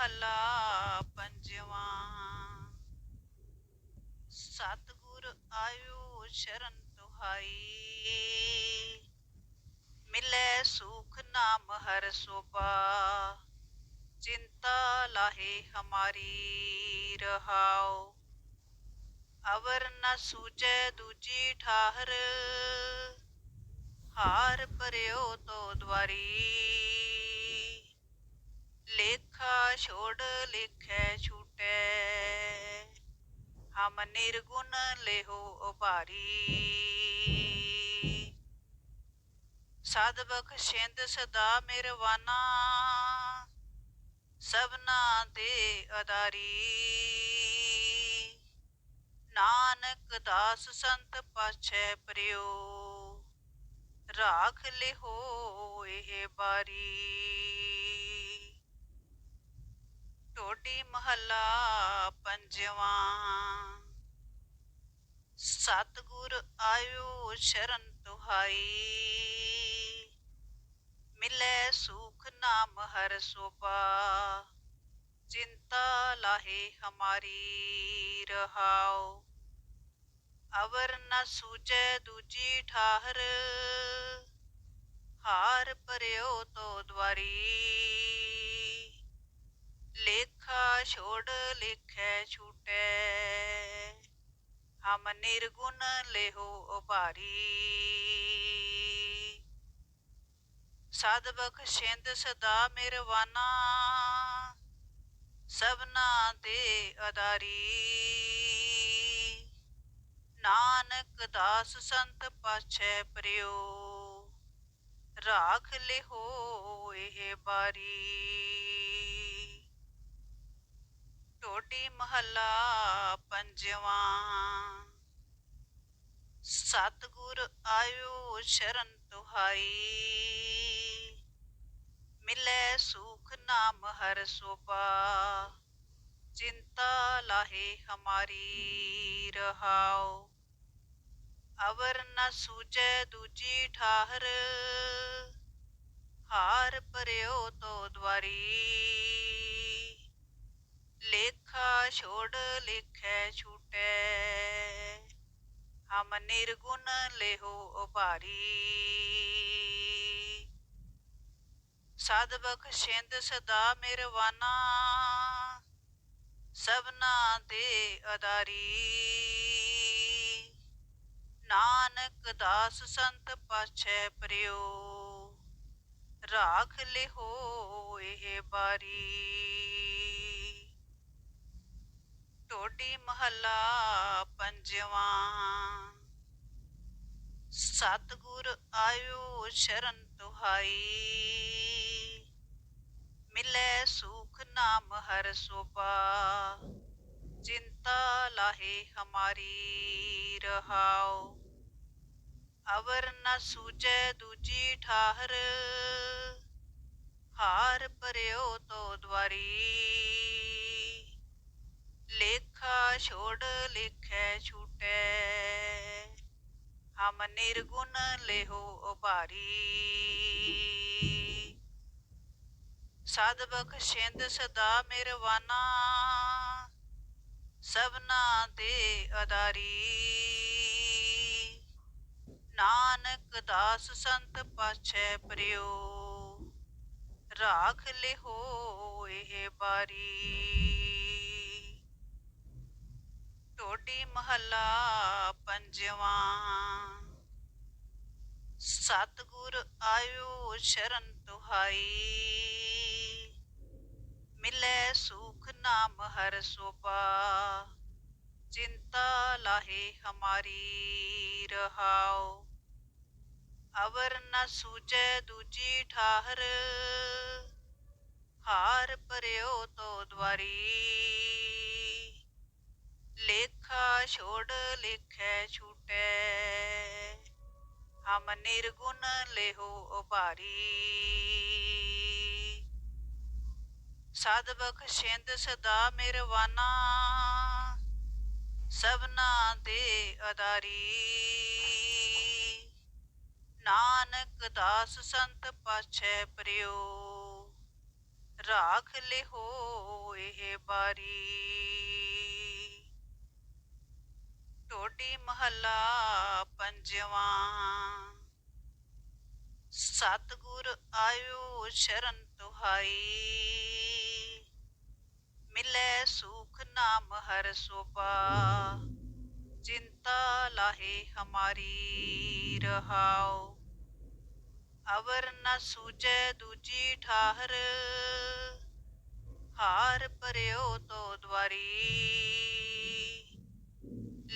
ਮਹੱਲਾ ਪੰਜਵਾਂ। ਸਤਿਗੁਰ ਆਇਓ ਸ਼ਰਨ ਤੁਹਾਈ ਮਿਲੇ ਸੁਖ ਨਾਮ ਹਰ ਸੋਭਾ। ਚਿੰਤਾ ਲਾਹੇ ਹਮਾਰੀ ਰਹਾਓ ਅਵਰ ਨ ਸੂਜੈ ਦੂਜੀ ਠਾਹਰ। ਹਾਰ ਪਰਿਓ ਤੋ ਦਵਾਰੀ ਲੇਖਾ ਛੋੜ ਲੇਖੈ ਛੂਟੈ। ਹਮ ਨਿਰਗੁਣ ਲਿਹੋ ਉਭਾਰੀ। ਸਦ ਬਖਸ਼ਿੰਦ ਸਦਾ ਮਿਰਵਾਨਾ। ਸਭਨਾ ਦੇ ਅਦਾਰੀ। ਨਾਨਕ ਦਾਸ ਸੰਤ ਪਾਛੈ ਪ੍ਰਿਓ। ਰਾਖ ਲਿਹੋ ਇਹ ਬਾਰੀ। ਟੋਡੀ ਮਹੱਲਾ ਪੰਜਵਾਂ। ਸਤਿਗੁਰ ਆਇਓ ਸ਼ਰਨ ਤੁਹਾਈ ਮਿਲੇ ਸੁਖ ਨਾਮ ਹਰ ਸੋਭਾ। ਚਿੰਤਾ ਲਾਹੇ ਹਮਾਰੀ ਰਹਾਓ ਅਵਰ ਨ ਸੂਜੈ ਦੂਜੀ ਠਾਹਰ। ਹਾਰ ਪਰਿਓ ਤੋ ਦਵਾਰੀ ਲੇਖਾ ਛੋੜ ਲੇਖੈ ਛੂਟੈ। ਹਮ ਨਿਰਗੁਣ ਲਿਹੋ ਉਭਾਰੀ। ਸਦ ਬਖਸ਼ਿੰਦ ਸਦਾ ਮਿਰਵਾਨਾ। ਸਭਨਾ ਤੇ ਅਦਾਰੀ। ਨਾਨਕ ਦਾਸ ਸੰਤ ਪਾਛੈ ਪ੍ਰਿਓ। ਰਾਖ ਲਿਹੋ ਇਹ ਬਾਰੀ। ਟੋਡੀ ਮਹੱਲਾ ਪੰਜਵਾਂ। ਸਤਿਗੁਰ ਆਇਓ ਸ਼ਰਨ ਤੁਹਾਈ। ਮਿਲੇ ਸੁਖ ਨਾਮ ਹਰ ਸੋਭਾ। ਚਿੰਤਾ ਲਾਹੇ ਹਮਾਰੀ ਰਹਾਓ ਅਵਰ ਨ ਸੂਜੈ ਦੂਜੀ ਠਾਹਰ। ਹਾਰ ਪਰਿਓ ਤੋ ਦਵਾਰੀ। ਲੇਖਾ ਛੋੜ ਲਿਖੈ ਛੂਟੈ। ਹਮ ਨਿਰਗੁਣ ਲਿਹੋ ਉਭਾਰੀ। ਸਦ ਬਖਸ਼ਿੰਦ ਸਦਾ ਮਿਰਵਾਨਾ। ਸਭਨਾ ਦੇ ਅਦਾਰੀ। ਨਾਨਕ ਦਾਸ ਸੰਤ ਪਾਛੈ ਪ੍ਰਿਓ। ਰਾਖ ਲਿਹੋ ਇਹ ਬਾਰੀ ਟੋਡੀ ਮਹੱਲਾ ਪੰਜਵਾਂ। ਸਤਿਗੁਰ ਆਇਓ ਸ਼ਰਨ ਤੁਹਾਈ ਮਿਲੇ ਸੁਖ ਨਾਮ ਹਰ ਸੋਭਾ। ਚਿੰਤਾ ਲਾਹੇ ਹਮਾਰੀ ਰਹਾਓ ਅਵਰ ਨ ਸੂਜੈ ਦੂਜੀ ਠਾਹਰ। ਹਾਰ ਪਰਿਓ ਤੋ ਦਵਾਰੀ ਲੇਖਾ ਛੋੜ ਲੇਖੈ ਛੂਟੈ। ਹਮ ਨਿਰਗੁਣ ਲਿਹੋ ਉਭਾਰੀ। ਸਦ ਬਖਸ਼ਿੰਦ ਸਦਾ ਮਿਰਵਾਨਾ। ਸਭਨਾ ਦੇ ਅਦਾਰੀ। ਨਾਨਕ ਦਾਸ ਸੰਤ ਪਾਛੈ ਪ੍ਰਿਓ। ਰਾਖ ਲਿਹੋ ਇਹ ਬਾਰੀ। ਟੋਡੀ ਮਹੱਲਾ ਪੰਜਵਾਂ। ਸਤਿਗੁਰ ਆਇਓ ਸ਼ਰਨ ਤੁਹਾਈ ਮਿਲੇ ਸੁਖ ਨਾਮ ਹਰ ਸੋਭਾ। ਚਿੰਤਾ ਲਾਹੇ ਹਮਾਰੀ ਰਹਾਓ ਅਵਰ ਨ ਸੂਜੈ ਦੂਜੀ ਠਾਹਰ। ਹਾਰ ਪਰਿਓ ਤੋ ਦਵਾਰੀ ਲੇਖਾ ਛੋੜ ਲੇਖੈ ਛੂਟੈ। ਹਮ ਨਿਰਗੁਣ ਲਿਹੋ ਉਭਾਰੀ। ਸਦ ਬਖਸ਼ਿੰਦ ਸਦਾ ਮਿਰਵਾਨਾ। ਸਭਨਾ ਦੇ ਅਦਾਰੀ। ਨਾਨਕ ਦਾਸ ਸੰਤ ਪਾਛੈ ਪ੍ਰਿਓ। ਰਾਖ ਲਿਹੋ ਇਹ ਬਾਰੀ। ਟੋਡੀ ਮਹੱਲਾ ਪੰਜਵਾਂ। ਸਤਿਗੁਰ ਆਇਓ ਸ਼ਰਨ ਤੁਹਾਈ ਮਿਲੇ ਸੁਖ ਨਾਮ ਹਰ ਸੋਪਾ ਚਿੰਤਾ ਲਾਹੇ ਹਮਾਰੀ ਰਹਾਓ ਅਵਰ ਨ ਸੂਜੈ ਦੂਜੀ ਠਾਹਰ। ਹਾਰ ਪਰਿਓ ਤੋ ਦਵਾਰੀ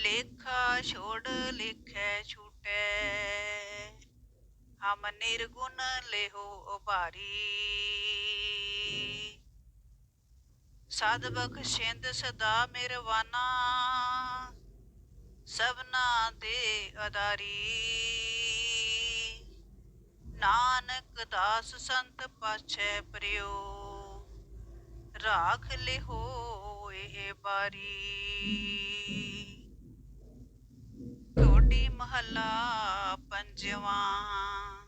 ਲੇਖਾ ਛੋੜ ਲਿਖੈ ਛੂਟੈ। ਹਮ ਨਿਰਗੁਣ ਲਿਹੋ ਉਭਾਰੀ। ਸਦ ਬਖਸ਼ਿੰਦ ਸਦਾ ਮਿਰਵਾਨਾ। ਸਭਨਾ ਦੇ ਅਦਾਰੀ। ਨਾਨਕ ਦਾਸ ਸੰਤ ਪਾਛੈ ਪ੍ਰਿਓ। ਰਾਖ ਲਿਹੋ ਇਹ ਬਾਰੀ। ਮਹੱਲਾ ਪੰਜਵਾਂ।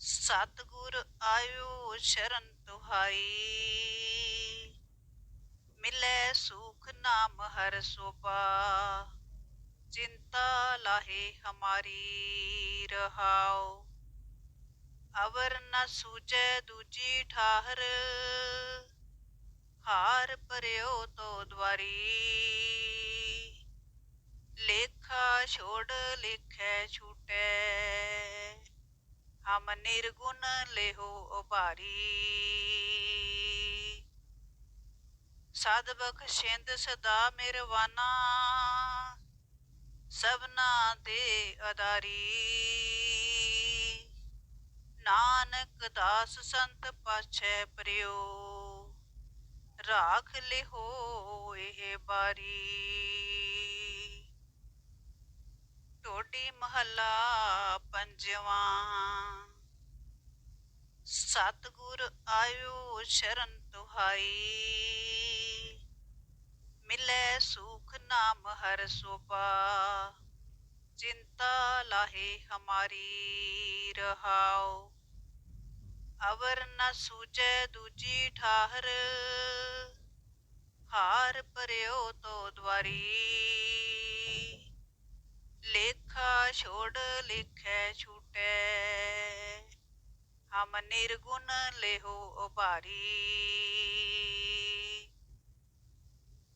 ਸਤਿਗੁਰ ਆਇਓ ਸ਼ਰਨ ਤੁਹਾਈ ਮਿਲੇ ਸੁਖ ਨਾਮ ਹਰ ਸੋਭਾ। ਚਿੰਤਾ ਲਾਹੇ ਹਮਾਰੀ ਰਹਾਓ ਅਵਰ ਨ ਸੂਜੈ ਦੂਜੀ ਠਾਹਰ। ਹਾਰ ਪਰਿਓ ਤੋ ਦਵਾਰੀ ਲੇਖਾ ਛੋੜ ਲਿਖੈ ਛੂਟੈ। ਹਮ ਨਿਰਗੁਣ ਲਿਹੋ ਉਭਾਰੀ। ਸਦ ਬਖਸ਼ਿੰਦ ਸਦਾ ਮਿਰਵਾਨਾ। ਸਭਨਾ ਦੇ ਅਦਾਰੀ। ਨਾਨਕ ਦਾਸ ਸੰਤ ਪਾਛੈ ਪ੍ਰਿਓ। ਰਾਖ ਲਿਹੋ ਇਹ ਬਾਰੀ। ਟੋਡੀ ਮਹੱਲਾ ਪੰਜਵਾਂ। ਸਤਿਗੁਰ ਆਇਓ ਸ਼ਰਨ ਤੁਹਾਈ ਮਿਲੇ ਸੁਖ ਨਾਮ ਹਰ ਸੋਪਾ ਚਿੰਤਾ ਲਾਹੇ ਹਮਾਰੀ ਰਹਾਓ ਅਵਰ ਨ ਸੂਜੈ ਦੂਜੀ ਠਾਹਰ। ਹਾਰ ਪਰਿਓ ਤੋ ਦਵਾਰੀ ਲਿਖਾ ਛੋੜ ਲਿਖੈ ਛੂਟੈ। ਹਮ ਨਿਰਗੁਣ ਲਿਹੋ ਉਭਾਰੀ।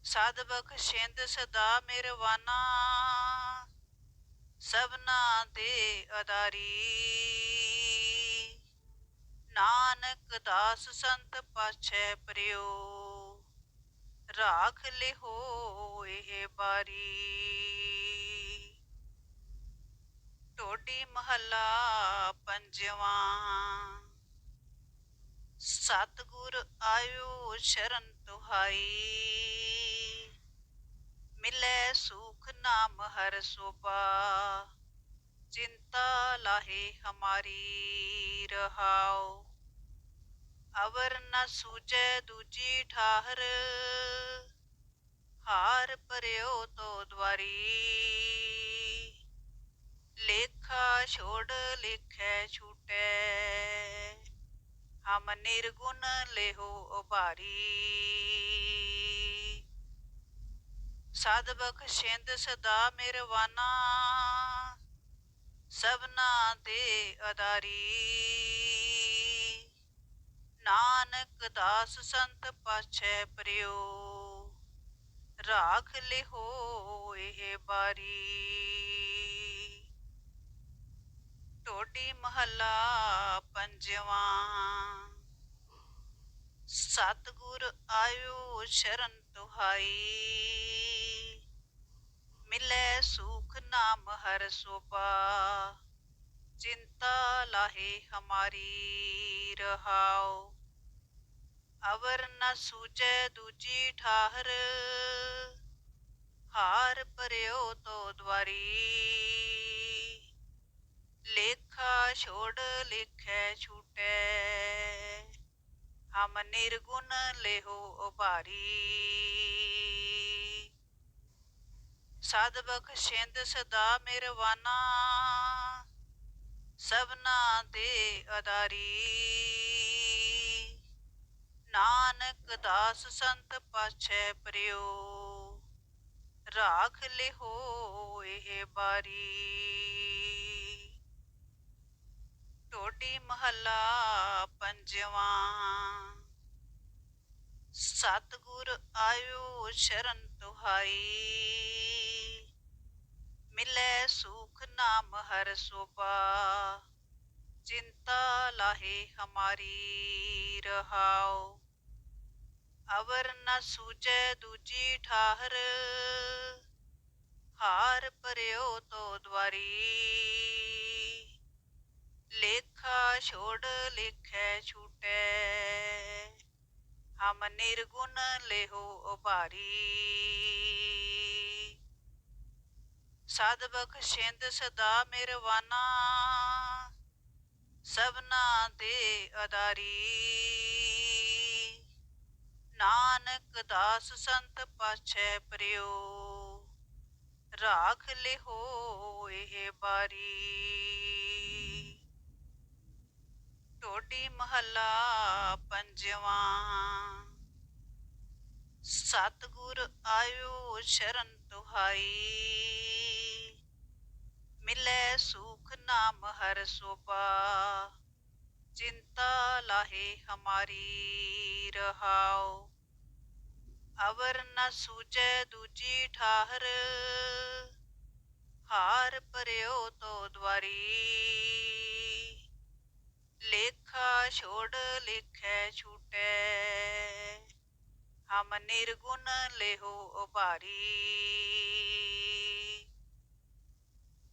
ਸਦ ਬਖਸ਼ਿੰਦ ਸਦਾ ਮਿਰਵਾਨਾ। ਸਭਨਾ ਦੇ ਅਦਾਰੀ। ਨਾਨਕ ਦਾਸ ਸੰਤ ਪਾਛੈ ਪ੍ਰਿਓ। ਰਾਖ ਲਿਹੋ ਇਹ ਬਾਰੀ। ਟੋਡੀ ਮਹੱਲਾ ਪੰਜਵਾਂ। ਸਤਿਗੁਰ ਆਇਓ ਸ਼ਰਨ ਤੁਹਾਈ ਮਿਲੇ ਸੁਖ ਨਾਮ ਹਰ ਸੋਭਾ। ਚਿੰਤਾ ਲਾਹੇ ਹਮਾਰੀ ਰਹਾਓ ਅਵਰ ਨ ਸੂਜੈ ਦੂਜੀ ਠਾਹਰ। ਹਾਰ ਪਰਿਓ ਤੋ ਦਵਾਰੀ ਲੇਖਾ ਛੋੜ ਲੇਖੈ ਛੂਟੈ। ਹਮ ਨਿਰਗੁਣ ਲਿਹੋ ਉਭਾਰੀ। ਸਦ ਬਖਸ਼ਿੰਦ ਸਦਾ ਮਿਰਵਾਨਾ। ਸਭਨਾ ਦੇ ਅਦਾਰੀ। ਨਾਨਕ ਦਾਸ ਸੰਤ ਪਾਛੈ ਪ੍ਰਿਓ। ਰਾਖ ਲਿਹੋ ਇਹ ਬਾਰੀ। ਟੋਡੀ ਮਹੱਲਾ ਪੰਜਵਾਂ। ਸਤਿਗੁਰ ਆਇਓ ਸ਼ਰਨ ਤੁਹਾਈ। ਮਿਲੇ ਸੁਖ ਨਾਮ ਹਰ ਸੋਪਾ ਚਿੰਤਾ ਲਾਹੇ ਹਮਾਰੀ ਰਹਾਓ ਅਵਰ ਨ ਸੂਜੈ ਦੂਜੀ ਠਾਹਰ। ਹਾਰ ਪਰਿਓ ਤੋ ਦਵਾਰੀ ਲੇਖਾ ਛੋੜ ਲਿਖੈ ਛੂਟੈ। ਹਮ ਨਿਰਗੁਣ ਲਿਹੋ ਉਭਾਰੀ। ਸਦ ਬਖਸ਼ਿੰਦ ਸਦਾ ਮਿਰਵਾਨਾ। ਸਭਨਾ ਦੇ ਅਦਾਰੀ। ਨਾਨਕ ਦਾਸ ਸੰਤ ਪਾਛੈ ਪ੍ਰਿਓ। ਰਾਖ ਲਿਹੋ ਇਹ ਬਾਰੀ। ਟੋਡੀ ਮਹੱਲਾ ਪੰਜਵਾਂ। ਸਤਿਗੁਰ ਆਇਓ ਸ਼ਰਨ ਤੁਹਾਈ ਮਿਲੇ ਸੁਖ ਨਾਮ ਹਰ ਸੋਪਾ ਚਿੰਤਾ ਲਾਹੇ ਹਮਾਰੀ ਰਹਾਓ ਅਵਰ ਨ ਸੂਜੈ ਦੂਜੀ ਠਾਹਰ। ਹਾਰ ਪਰਿਓ ਤੋ ਦਵਾਰੀ ਲੇਖਾ ਛੋੜ ਲੇਖੈ ਛੂਟੈ। ਹਮ ਨਿਰਗੁਣ ਲਿਹੋ ਉਭਾਰੀ। ਸਦ ਬਖਸ਼ਿੰਦ ਸਦਾ ਮਿਰਵਾਨਾ। ਸਭਨਾ ਦੇ ਅਦਾਰੀ। ਨਾਨਕ ਦਾਸ ਸੰਤ ਪਾਛੈ ਪ੍ਰਿਓ। ਰਾਖ ਲਿਹੋ ਇਹ ਬਾਰੀ। ਟੋਡੀ ਮਹੱਲਾ ਪੰਜਵਾਂ। ਸਤਿਗੁਰ ਆਇਓ ਸ਼ਰਨ ਤੁਹਾਈ ਮਿਲੇ ਸੁਖ ਨਾਮ ਹਰ ਸੋਪਾ ਚਿੰਤਾ ਲਾਹੇ ਹਮਾਰੀ ਰਹਾਓ ਅਵਰ ਨ ਸੂਜੈ ਦੂਜੀ ਠਾਹਰ। ਹਾਰ ਪਰਿਓ ਤੋ ਦਵਾਰੀ ਲੇਖਾ ਛੋੜ ਲਿਖੈ ਛੂਟੈ। ਹਮ ਨਿਰਗੁਣ ਲਿਹੋ ਉਭਾਰੀ।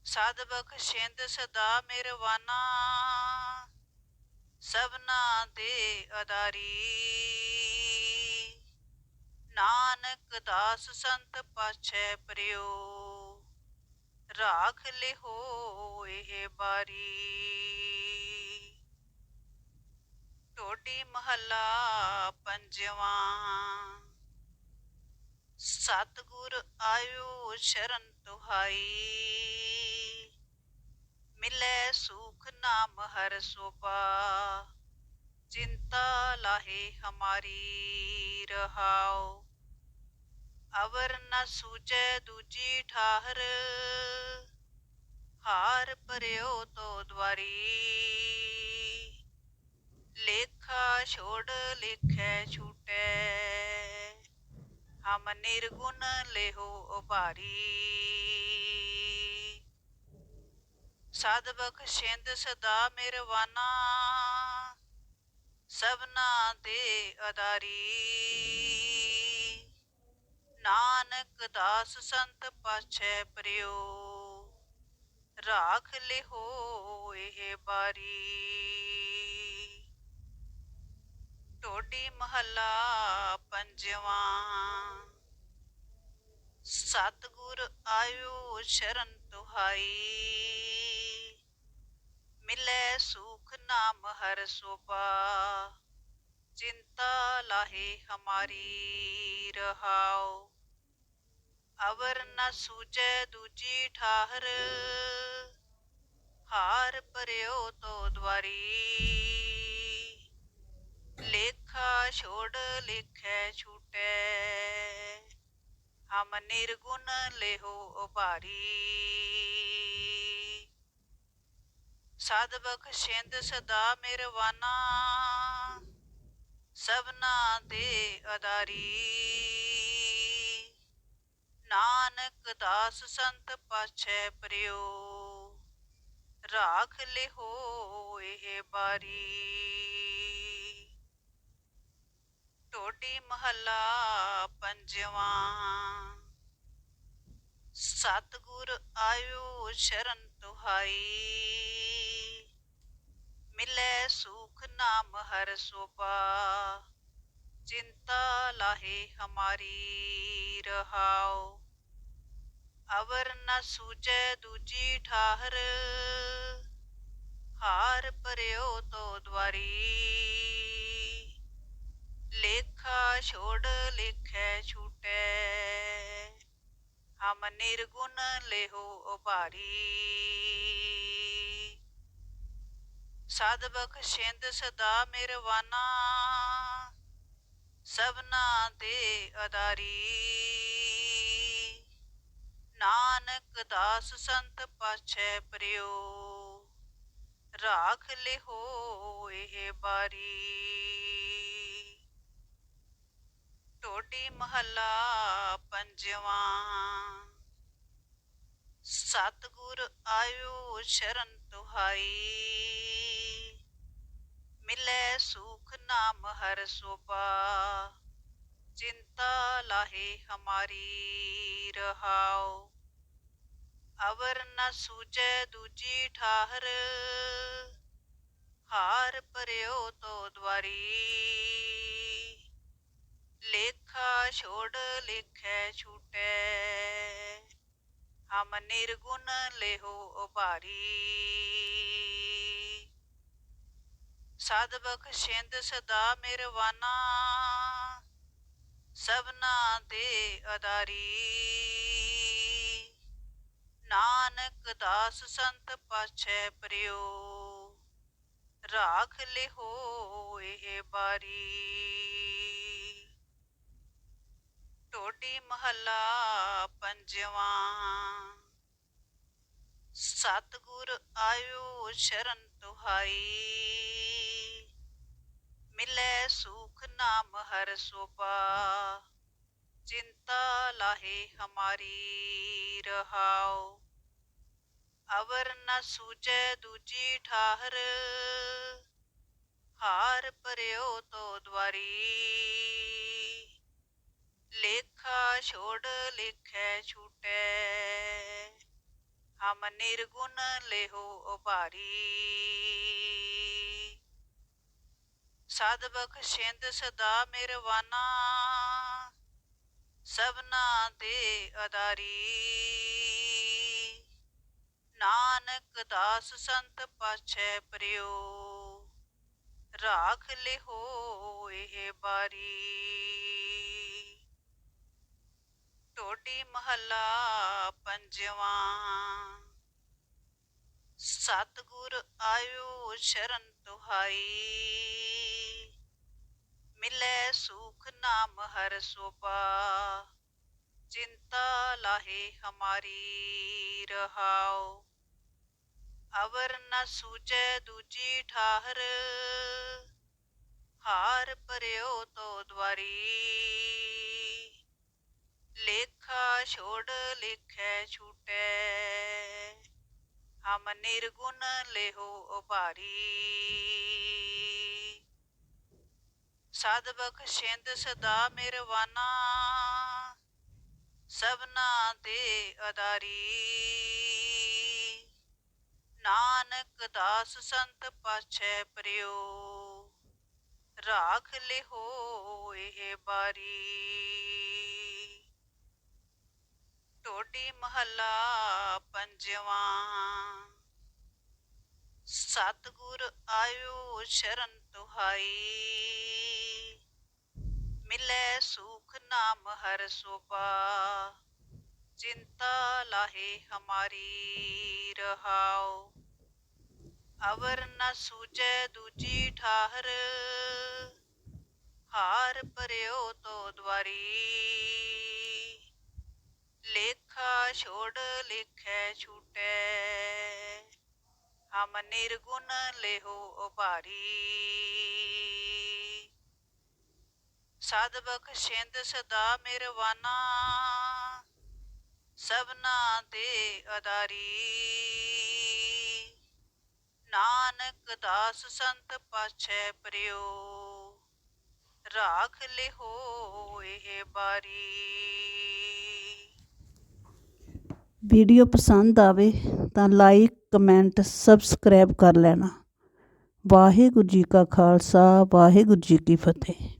ਸਦ ਬਖਸ਼ਿੰਦ ਸਦਾ ਮਿਰਵਾਨਾ। ਸਭਨਾ ਦੇ ਅਦਾਰੀ। ਨਾਨਕ ਦਾਸ ਸੰਤ ਪਾਛੈ ਪ੍ਰਿਓ। ਰਾਖ ਲਿਹੋ ਇਹ ਬਾਰੀ। ਟੋਡੀ ਮਹੱਲਾ ਪੰਜਵਾਂ। ਸਤਿਗੁਰ ਆਇਓ ਸ਼ਰਨ ਤੁਹਾਈ ਮਿਲੇ ਸੁਖ ਨਾਮ ਹਰ ਸੋਪਾ ਚਿੰਤਾ ਲਾਹੇ ਹਮਾਰੀ ਰਹਾਓ ਅਵਰ ਨ ਸੂਜੈ ਦੂਜੀ ਠਾਹਰ। ਹਾਰ ਪਰਿਓ ਤੋ ਦਵਾਰੀ ਲੇਖਾ ਛੋੜ ਲੇਖੈ ਛੂਟੈ। ਹਮ ਨਿਰਗੁਣ ਲਿਹੋ ਉਭਾਰੀ। ਸਦ ਬਖਸ਼ਿੰਦ ਸਦਾ ਮਿਰਵਾਨਾ। ਸਭਨਾ ਦੇ ਅਦਾਰੀ। ਨਾਨਕ ਦਾਸ ਸੰਤ ਪਾਛੈ ਪ੍ਰਿਓ। ਰਾਖ ਲਿਹੋ ਇਹ ਬਾਰੀ। ਟੋਡੀ ਮਹੱਲਾ ਪੰਜਵਾਂ। ਸਤਿਗੁਰ ਆਇਓ ਸ਼ਰਨ ਤੁਹਾਈ ਮਿਲੈ ਸੁਖ ਨਾਮ ਹਰ ਸੋਪਾ ਚਿੰਤਾ ਲਾਹੇ ਹਮਾਰੀ ਰਹਾਓ ਅਵਰ ਨ ਸੂਜੈ ਦੂਜੀ ਠਾਹਰ। ਹਾਰ ਪਰਿਓ ਤੋ ਦਵਾਰੀ ਲੇਖਾ ਛੋੜ ਲੇਖੈ ਛੂਟੈ। ਹਮ ਨਿਰਗੁਣ ਲਿਹੋ ਉਭਾਰੀ। ਸਦ ਬਖਸ਼ਿੰਦ ਸਦਾ ਮਿਰਵਾਨਾ। ਸਭਨਾ ਦੇ ਅਦਾਰੀ। ਨਾਨਕ ਦਾਸ ਸੰਤ ਪਾਛੈ ਪ੍ਰਿਓ। ਰਾਖ ਲਿਹੋ ਇਹ ਬਾਰੀ। ਟੋਡੀ ਮਹੱਲਾ ਪੰਜਵਾਂ। ਸਤਿਗੁਰ ਆਇਓ ਸ਼ਰਨ ਤੁਹਾਈ ਮਿਲੇ ਸੁਖ ਨਾਮ ਹਰ ਸੋਪਾ ਚਿੰਤਾ ਲਾਹੇ ਹਮਾਰੀ ਰਹਾਓ ਅਵਰ ਨ ਸੂਜੈ ਦੂਜੀ ਠਾਹਰ। ਹਾਰ ਪਰਿਓ ਤੋ ਦਵਾਰੀ ਲੇਖਾ ਛੋੜ ਲਿਖੈ ਛੂਟੈ। ਹਮ ਨਿਰਗੁਣ ਲਿਹੋ ਉਭਾਰੀ। ਸਦ ਬਖਸ਼ਿੰਦ ਸਦਾ ਮਿਰਵਾਨਾ। ਸਭਨਾ ਦੇ ਅਦਾਰੀ। ਨਾਨਕ ਦਾਸ ਸੰਤ ਪਾਛੈ ਪ੍ਰਿਓ। ਰਾਖ ਲਿਹੋ ਇਹ ਬਾਰੀ। ਟੋਡੀ ਮਹੱਲਾ ਪੰਜਵਾਂ। ਸਤਿਗੁਰ ਆਇਓ ਸ਼ਰਨ ਤੁਹਾਈ ਮਿਲੇ ਸੁਖ ਨਾਮ ਹਰ ਸੋਪਾ ਚਿੰਤਾ ਲਾਹੇ ਹਮਾਰੀ ਰਹਾਓ ਅਵਰ ਨ ਸੂਜੈ ਦੂਜੀ ਠਾਹਰ। ਹਾਰ ਪਰਿਓ ਤੋ ਦਵਾਰੀ ਲੇਖਾ ਛੋੜ ਲਿਖੈ ਛੂਟੈ। ਹਮ ਨਿਰਗੁਣ ਲਿਹੋ ਉਭਾਰੀ। ਸਦ ਬਖਸ਼ਿੰਦ ਸਦਾ ਮਿਰਵਾਨਾ। ਸਭਨਾ ਦੇ ਅਦਾਰੀ। ਨਾਨਕ ਦਾਸ ਸੰਤ ਪਾਛੈ ਪ੍ਰਿਓ। ਰਾਖ ਲਿਹੋ ਇਹ ਬਾਰੀ। ਟੋਡੀ ਮਹੱਲਾ ਪੰਜਵਾਂ। ਸਤਿਗੁਰ ਆਇਓ ਸ਼ਰਨ ਤੁਹਾਈ ਮਿਲੇ ਸੁਖ ਨਾਮ ਹਰ ਸੋਪਾ ਚਿੰਤਾ ਲਾਹੇ ਹਮਾਰੀ ਰਹਾਓ ਅਵਰ ਨ ਸੂਜੈ ਦੂਜੀ ਠਾਹਰ। ਹਾਰ ਪਰਿਓ ਤੋ ਦਵਾਰੀ ਲੇਖਾ ਛੋੜ ਲਿਖੈ ਛੂਟੈ। ਹਮ ਨਿਰਗੁਣ ਲਿਹੋ ਉਭਾਰੀ। ਸਦ ਬਖਸ਼ਿੰਦ ਸਦਾ ਮਿਰਵਾਨਾ। ਸਭਨਾ ਦੇ ਅਦਾਰੀ। ਨਾਨਕ ਦਾਸ ਸੰਤ ਪਾਛੈ ਪ੍ਰਿਓ। ਰਾਖ ਲਿਹੋ ਇਹ ਬਾਰੀ। ਟੋਡੀ ਮਹੱਲਾ ਪੰਜਵਾਂ। ਸਤਿਗੁਰ ਆਇਓ ਸ਼ਰਨ ਤੁਹਾਈ ਮਿਲੇ ਸੁਖ ਨਾਮ ਹਰ ਸੋਪਾ ਚਿੰਤਾ ਲਾਹੇ ਹਮਾਰੀ ਰਹਾਓ ਅਵਰ ਨ ਸੂਜੈ ਦੂਜੀ ਠਾਹਰ। ਹਾਰ ਪਰਿਓ ਤੋ ਦਵਾਰੀ ਲੇਖਾ ਛੋੜ ਲਿਖੈ ਛੂਟੈ। ਹਮ ਨਿਰਗੁਣ ਲਿਹੋ ਉਭਾਰੀ। ਸਦ ਬਖਸ਼ਿੰਦ ਸਦਾ ਮਿਰਵਾਨਾ। ਸਭਨਾ ਦੇ ਅਦਾਰੀ। ਨਾਨਕ ਦਾਸ ਸੰਤ ਪਾਛੈ ਪ੍ਰਿਓ। ਰਾਖ ਲਿਹੋ ਇਹ ਬਾਰੀ। ਟੋਡੀ ਮਹੱਲਾ ਪੰਜਵਾਂ। ਸਤਿਗੁਰ ਆਇਓ ਸ਼ਰਨ ਤੁਹਾਈ। ਮਿਲੇ ਸੁਖ ਨਾਮ ਹਰ ਸੋਪਾ ਚਿੰਤਾ ਲਾਹੇ ਹਮਾਰੀ ਰਹਾਓ ਅਵਰ ਨ ਸੂਜੈ ਦੂਜੀ ਠਾਹਰ। ਹਾਰ ਪਰਿਓ ਤੋ ਦਵਾਰੀ ਲੇਖਾ ਛੋੜ ਲਿਖੈ ਛੂਟੈ। ਹਮ ਨਿਰਗੁਣ ਲਿਹੋ ਉਭਾਰੀ। ਸਦ ਬਖਸ਼ਿੰਦ ਸਦਾ ਮਿਰਵਾਨਾ। ਸਭਨਾ ਦੇ ਅਦਾਰੀ। ਨਾਨਕ ਦਾਸ ਸੰਤ ਪਾਛੈ ਪ੍ਰਿਓ। ਰਾਖ ਲਿਹੋ ਇਹ ਬਾਰੀ। ਵੀਡੀਓ ਪਸੰਦ ਆਵੇ ਤਾਂ ਲਾਈਕ, ਕਮੈਂਟ, ਸਬਸਕ੍ਰਾਈਬ ਕਰ ਲੈਣਾ। ਵਾਹਿਗੁਰੂ ਜੀ ਕਾ ਖਾਲਸਾ, ਵਾਹਿਗੁਰੂ ਜੀ ਕੀ ਫਤਿਹ।